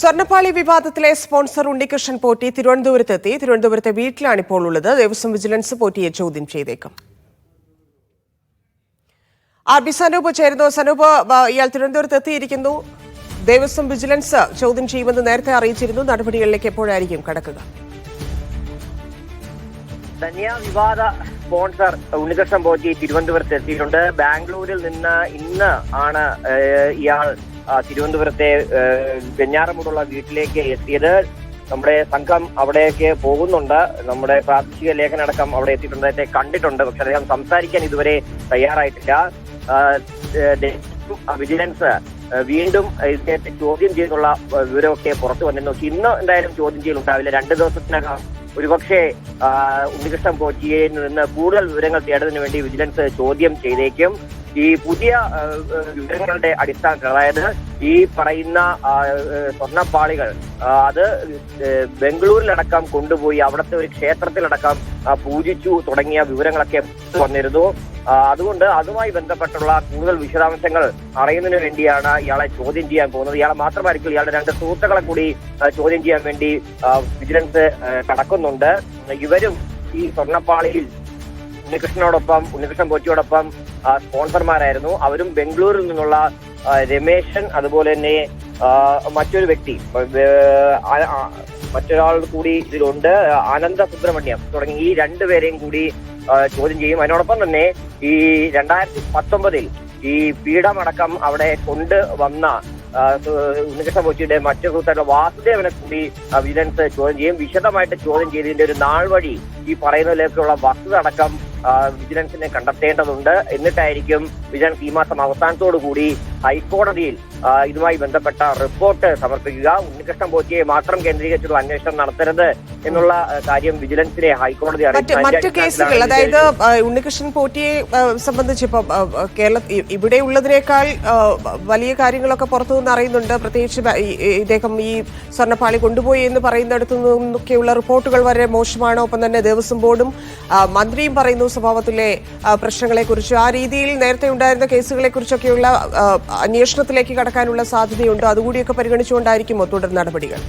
സ്വർണപ്പാളി വിവാദത്തിലെ സ്പോൺസർ ഉണ്ണികൃഷ്ണൻ പോറ്റി തിരുവനന്തപുരത്തെത്തി. തിരുവനന്തപുരത്തെ വീട്ടിലാണ് ഇപ്പോൾ ഉള്ളത്. ദേവസ്വം വിജിലൻസ് പോറ്റിയെ ചോദ്യം ചെയ്തേക്കും. ആർ ബി സനൂപ് ചേരുന്നു. സനൂപ് ഇയാൾ തിരുവനന്തപുരത്ത് എത്തിയിരിക്കുന്നു ദേവസ്വം വിജിലൻസ് ചോദ്യം ചെയ്യുമെന്ന് നേരത്തെ അറിയിച്ചിരുന്നു. നടപടികളിലേക്ക് എപ്പോഴായിരിക്കും കടക്കുക? ധന്യ വിവാദ സ്പോൺസർ ഉണ്ണികൃഷ്ണൻ പോറ്റി തിരുവനന്തപുരത്ത് എത്തിയിട്ടുണ്ട് ബാംഗ്ലൂരിൽ നിന്ന് ഇന്ന് ആണ് ഇയാൾ തിരുവനന്തപുരത്തെ വെഞ്ഞാറമൂടുള്ള വീട്ടിലേക്ക് എത്തിയത് നമ്മുടെ സംഘം അവിടേക്ക് പോകുന്നുണ്ട്. നമ്മുടെ പ്രാദേശിക ലേഖനടക്കം അവിടെ എത്തിയിട്ടുണ്ട്. കണ്ടിട്ടുണ്ട്. പക്ഷെ അദ്ദേഹം സംസാരിക്കാൻ ഇതുവരെ തയ്യാറായിട്ടില്ല. വിജിലൻസ് വീണ്ടും ഇദ്ദേഹത്തെ ചോദ്യം ചെയ്തുള്ള വിവരമൊക്കെ പുറത്തു വന്നിരുന്നു. പക്ഷെ ഇന്ന് എന്തായാലും ചോദ്യം ചെയ്യലുണ്ടാവില്ല. രണ്ട് ദിവസത്തിനകം ഒരുപക്ഷെ ഉണ്ണികൃഷ്ണൻ കോച്ചിയിൽ നിന്ന് കൂടുതൽ വിവരങ്ങൾ തേടുന്നതിന് വേണ്ടി വിജിലൻസ് ചോദ്യം ചെയ്തേക്കും. ഈ പുതിയ വിവരങ്ങളുടെ അടിസ്ഥാനത്തിൽ അതായത് ഈ പറയുന്ന സ്വർണപ്പാളികൾ അത് ബംഗളൂരിലടക്കം കൊണ്ടുപോയി അവിടുത്തെ ഒരു ക്ഷേത്രത്തിലടക്കം പൂജിച്ചു തുടങ്ങിയ വിവരങ്ങളൊക്കെ വന്നിരുന്നു. അതുകൊണ്ട് അതുമായി ബന്ധപ്പെട്ടുള്ള കൂടുതൽ വിശദാംശങ്ങൾ അറിയുന്നതിന് വേണ്ടിയാണ് ഇയാളെ ചോദ്യം ചെയ്യാൻ പോകുന്നത്. ഇയാളെ മാത്രമായിരിക്കും ഇയാളുടെ രണ്ട് സുഹൃത്തുക്കളെ കൂടി ചോദ്യം ചെയ്യാൻ വേണ്ടി വിജിലൻസ് കടക്കുന്നുണ്ട്. ഇവരും ഈ സ്വർണപ്പാളിയിൽ ഉണ്ണികൃഷ്ണനോടൊപ്പം ഉണ്ണികൃഷ്ണൻ കോച്ചിയോടൊപ്പം സ്പോൺസർമാരായിരുന്നു. അവരും ബംഗളൂരിൽ നിന്നുള്ള രമേശൻ അതുപോലെ തന്നെ മറ്റൊരു വ്യക്തി മറ്റൊരാൾ കൂടി ഇതിലുണ്ട് ആനന്ദ സുബ്രഹ്മണ്യം തുടങ്ങി ഈ രണ്ടുപേരെയും കൂടി ചോദ്യം ചെയ്യും. അതിനോടൊപ്പം തന്നെ ഈ രണ്ടായിരത്തി പത്തൊമ്പതിൽ ഈ പീഠമടക്കം അവിടെ കൊണ്ട് വന്ന ഉണ്ണികൃഷ്ണ കോച്ചിയുടെ മറ്റു സുഹൃത്തായിട്ടുള്ള വാസുദേവനെ കൂടി വിജിലൻസ് ചോദ്യം ചെയ്യും. വിശദമായിട്ട് ചോദ്യം ചെയ്തതിന്റെ ഒരു നാൾ വഴി ഈ പറയുന്നതിലേക്കുള്ള വസ്തുത അടക്കം വിജിലൻസിനെ കണ്ടെത്തേണ്ടതുണ്ട്. എന്നിട്ടായിരിക്കും വിജിലൻസ് ഈ മാസം അവസാനത്തോടുകൂടി ഹൈക്കോടതിയിൽ ഇതുമായി ബന്ധപ്പെട്ട റിപ്പോർട്ട് സമർപ്പിക്കുക. ഉണ്ണികൃഷ്ണൻ പോറ്റിയെ മാത്രം കേന്ദ്രീകരിച്ചുള്ള അന്വേഷണം നടത്തരുത് എന്നുള്ള കാര്യം വിജിലൻസിനെ ഹൈക്കോടതി മറ്റ് കേസുകൾ അതായത് ഉണ്ണികൃഷ്ണൻ പോറ്റിയെ സംബന്ധിച്ച് ഇപ്പം കേരള ഇവിടെ ഉള്ളതിനേക്കാൾ വലിയ കാര്യങ്ങളൊക്കെ പുറത്തു നിന്ന് അറിയുന്നുണ്ട്. പ്രത്യേകിച്ച് ഇദ്ദേഹം ഈ സ്വർണപ്പാളി കൊണ്ടുപോയി എന്ന് പറയുന്നിടത്തു നിന്നൊക്കെയുള്ള റിപ്പോർട്ടുകൾ വരെ മോശമാണ്. ഒപ്പം തന്നെ ദേവസ്വം ബോർഡും മന്ത്രിയും പറയുന്നു സ്വഭാവത്തിലെ പ്രശ്നങ്ങളെ കുറിച്ച് ആ രീതിയിൽ നേരത്തെ ഉണ്ടായിരുന്ന കേസുകളെ കുറിച്ചൊക്കെയുള്ള അന്വേഷണത്തിലേക്ക് കടക്കാനുള്ള സാധ്യതയുണ്ടോ. അതുകൂടിയൊക്കെ പരിഗണിച്ചുകൊണ്ടായിരിക്കുമോ തുടർ നടപടികൾ?